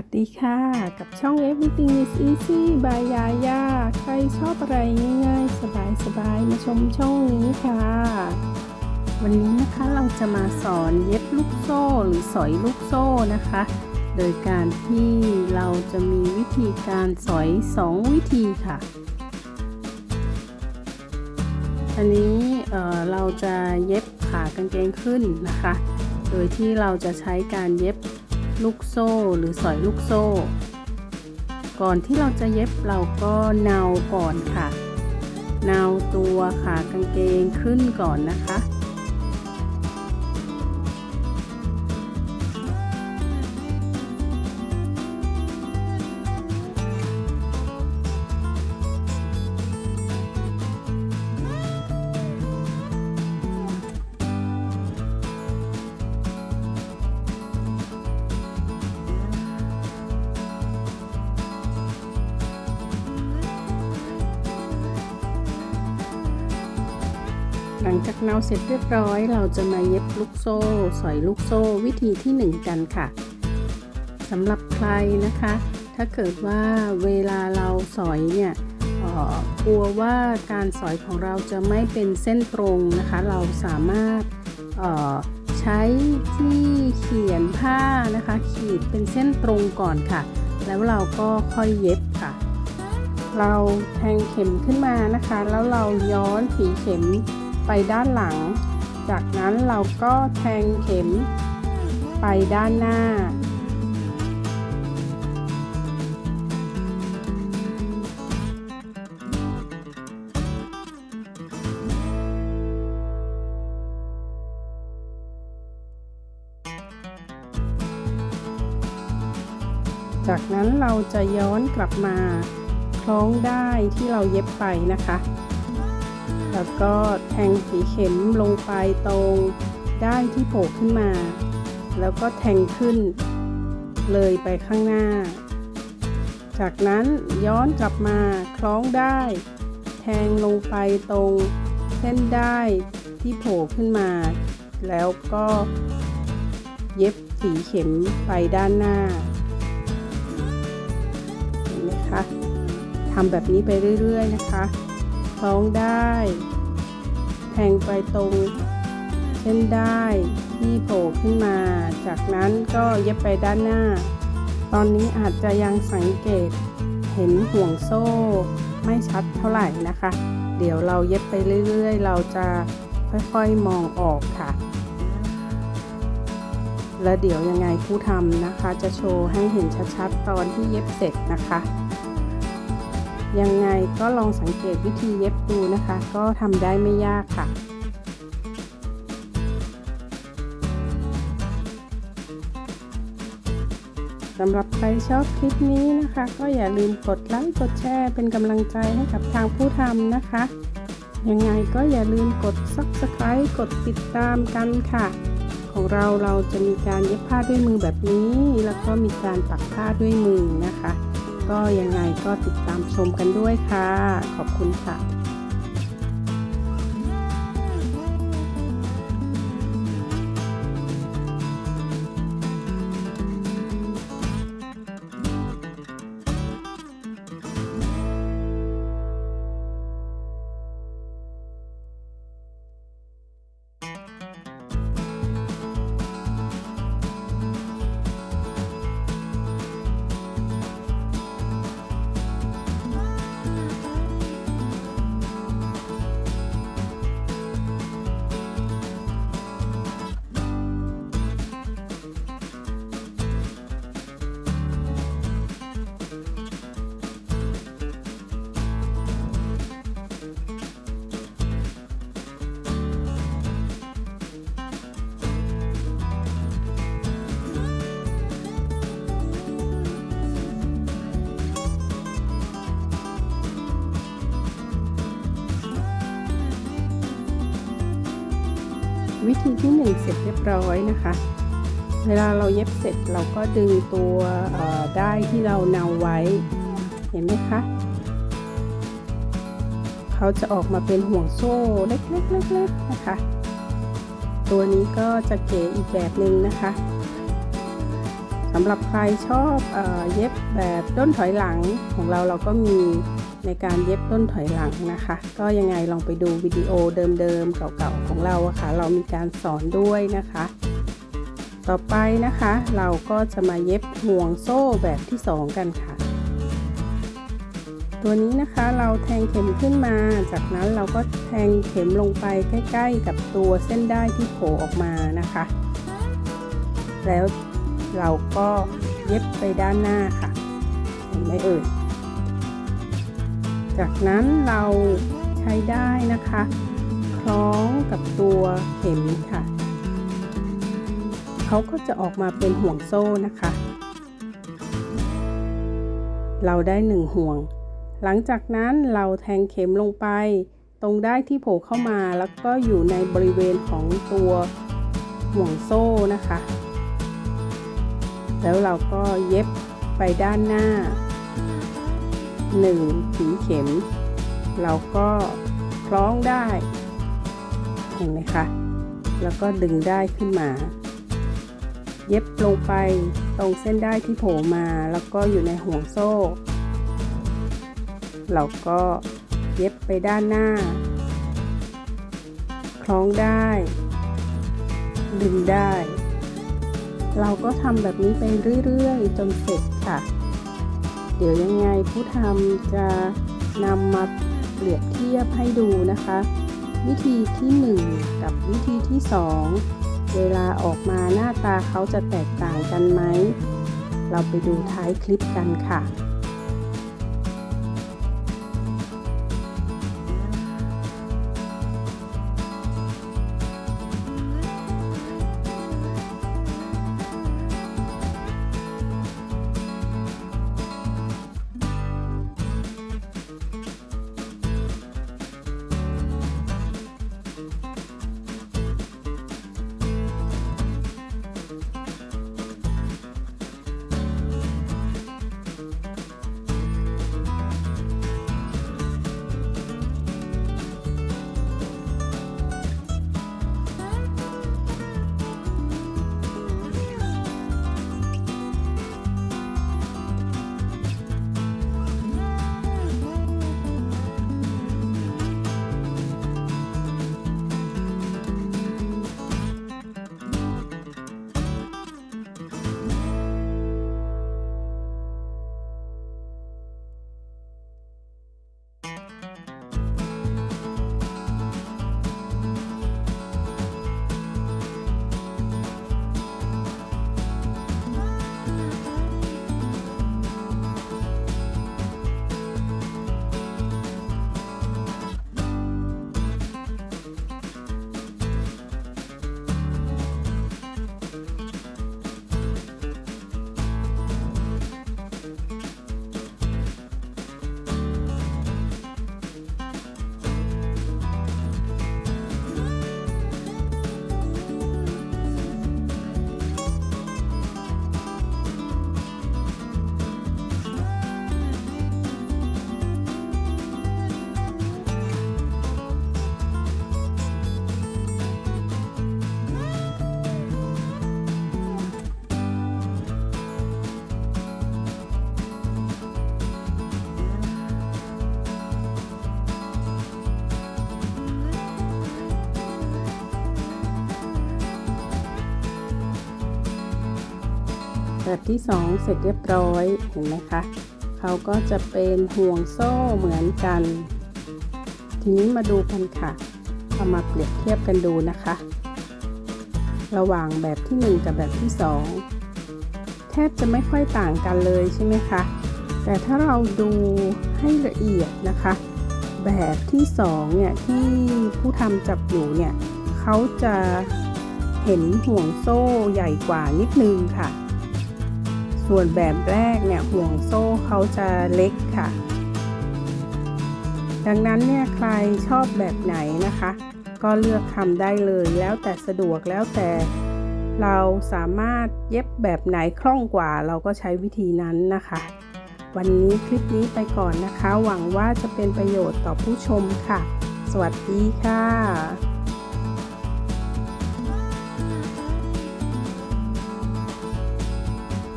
วัสดีค่ะ กับช่อง Everything is Easy by Yaya ใครชอบอะไรง่ายๆ สบายๆ มาชมช่องนี้ค่ะ วันนี้นะคะเราจะมาสอนเย็บลูกโซ่หรือสอยลูกโซ่นะคะ โดยการที่เราจะมีวิธีการสอย 2 วิธีค่ะ อันนี้เเราจะเย็บขากางเกงขึ้นนะคะ โดยที่เราจะใช้การเย็บ ลูกโซ่หรือสอยลูกโซ่ ก่อนที่เราจะเย็บเราก็เนาก่อนค่ะ เนาตัวขากางเกงขึ้นก่อนนะคะ หลังจากเนาเสร็จเรียบร้อย เราจะมาเย็บลูกโซ่ สอยลูกโซ่วิธีที่ 1 กันค่ะสำหรับใครนะคะ ถ้าเกิดว่าเวลาเราสอยเนี่ยกลัวว่าการสอยของเราจะไม่เป็นเส้นตรงนะคะ เราสามารถใช้ที่เขียนผ้านะคะ ขีดเป็นเส้นตรงก่อนค่ะ แล้วเราก็ค่อยเย็บค่ะ เราแทงเข็มขึ้นมานะคะ แล้วเราย้อนฝีเข็ม ไปด้านหลัง จากนั้นเราก็แทงเข็ม ไปด้านหน้า จากนั้นเราจะย้อนกลับมาคล้องได้ที่เราเย็บไปนะคะ แล้วก็แทงสีเข็มลงไปตรงด้านที่โผล่ขึ้นมา แล้วก็แทงขึ้น เลยไปข้างหน้า จากนั้นย้อนกลับมาคล้องได้ แทงลงไปตรงเส้นได้ที่โผล่ขึ้นมา แล้วก็เย็บสีเข็มไปด้านหน้าเห็นไหมคะทำแบบนี้ไปเรื่อย ๆ นะคะ คล้องได้ แทงไปตรงเส้นได้ที่โผล่ขึ้นมา จากนั้นก็เย็บไปด้านหน้า ตอนนี้อาจจะยังสังเกตเห็นห่วงโซ่ไม่ชัดเท่าไหร่นะคะ เดี๋ยวเราเย็บไปเรื่อยๆ เราจะค่อยๆมองออกค่ะ และเดี๋ยวยังไงผู้ทำนะคะ จะโชว์ให้เห็นชัดๆ ตอนที่เย็บเสร็จนะคะ ยังไงก็ลองสังเกตวิธีเย็บดูนะคะ ก็ทำได้ไม่ยากค่ะสำหรับใครชอบคลิปนี้นะคะ ก็อย่าลืมกดไลค์กดแชร์เป็นกำลังใจให้กับทางผู้ทำนะคะ ยังไงก็อย่าลืมกด subscribe กดติดตามกันค่ะ ของเราเราจะมีการเย็บผ้าด้วยมือแบบนี้ แล้วก็มีการปักผ้าด้วยมือนะคะ ก็ยังไงก็ติดตามชมกันด้วยค่ะ ขอบคุณค่ะ ธีที่ 1 เสร็จเรียบร้อยนะคะ เวลาเราเย็บเสร็จเราก็ดึงตัวได้ที่เราเนาไว้ เห็นไหมคะเขาจะออกมาเป็นห่วงโซ่เล็กๆๆนะคะ ตัวนี้ก็จะเก๋อีกแบบหนึ่งนะคะ สำหรับใครชอบเอเย็บแบบด้นถอยหลังของเราเราก็มีในการเย็บด้นถอยหลังนะคะ ก็ยังไงลองไปดูวิดีโอเดิมๆเก่าๆของเราอะค่ะ เรามีการสอนด้วยนะคะ ต่อไปนะคะเราก็จะมาเย็บห่วงโซ่แบบที่ 2 กันค่ะ ตัวนี้นะคะเราแทงเข็มขึ้นมา จากนั้นเราก็แทงเข็มลงไปใกล้ ๆ กับตัวเส้นได้ที่โผล่ออกมานะคะ แล้ว เราก็เย็บไปด้านหน้าค่ะ เห็นไหมเอ่ย จากนั้นเราใช้ได้นะคะ คล้องกับตัวเข็มค่ะ เขาก็จะออกมาเป็นห่วงโซ่นะคะ เราได้หนึ่งห่วง หลังจากนั้นเราแทงเข็มลงไป ตรงได้ที่โผล่เข้ามาแล้วก็อยู่ในบริเวณของตัวห่วงโซ่นะคะ แล้วเราก็เย็บไปด้านหน้า1ฝีเข็ม เราก็คล้องได้ เห็นไหมคะ แล้วก็ดึงได้ขึ้นมา เย็บลงไปตรงเส้นได้ที่โผล่มาแล้วก็อยู่ในห่วงโซ่ เราก็เย็บไปด้านหน้า คล้องได้ ดึงได้ เราก็ทำแบบนี้ไปเรื่อยๆ จนเสร็จค่ะ เดี๋ยวยังไงผู้ทำจะนำมาเปรียบเทียบให้ดูนะคะ วิธีที่ 1 กับวิธีที่ 2 เวลาออกมาหน้าตาเขาจะแตกต่างกันไหม เราไปดูท้ายคลิปกันค่ะ แบบที่ 2 เสร็จเรียบร้อยเห็นไหมคะเขาก็จะเป็นห่วงโซ่เหมือนกัน ทีนี้มาดูกันค่ะเอามาเปรียบเทียบกันดูนะคะ ระหว่างแบบที่ 1 กับแบบที่ 2 แทบจะไม่ค่อยต่างกันเลยใช่ไหมคะแต่ถ้าเราดูให้ละเอียดนะคะ แบบที่2เนี่ยที่ผู้ทำจับอยู่เนี่ยเขาจะเห็นห่วงโซ่ใหญ่กว่านิดนึงค่ะ ส่วนแบบแรกเนี่ยห่วงโซ่เขาจะเล็กค่ะ ดังนั้นเนี่ยใครชอบแบบไหนนะคะ ก็เลือกทำได้เลยแล้วแต่สะดวกแล้วแต่เราสามารถเย็บแบบไหนคล่องกว่าเราก็ใช้วิธีนั้นนะคะ วันนี้คลิปนี้ไปก่อนนะคะ หวังว่าจะเป็นประโยชน์ต่อผู้ชมค่ะ สวัสดีค่ะ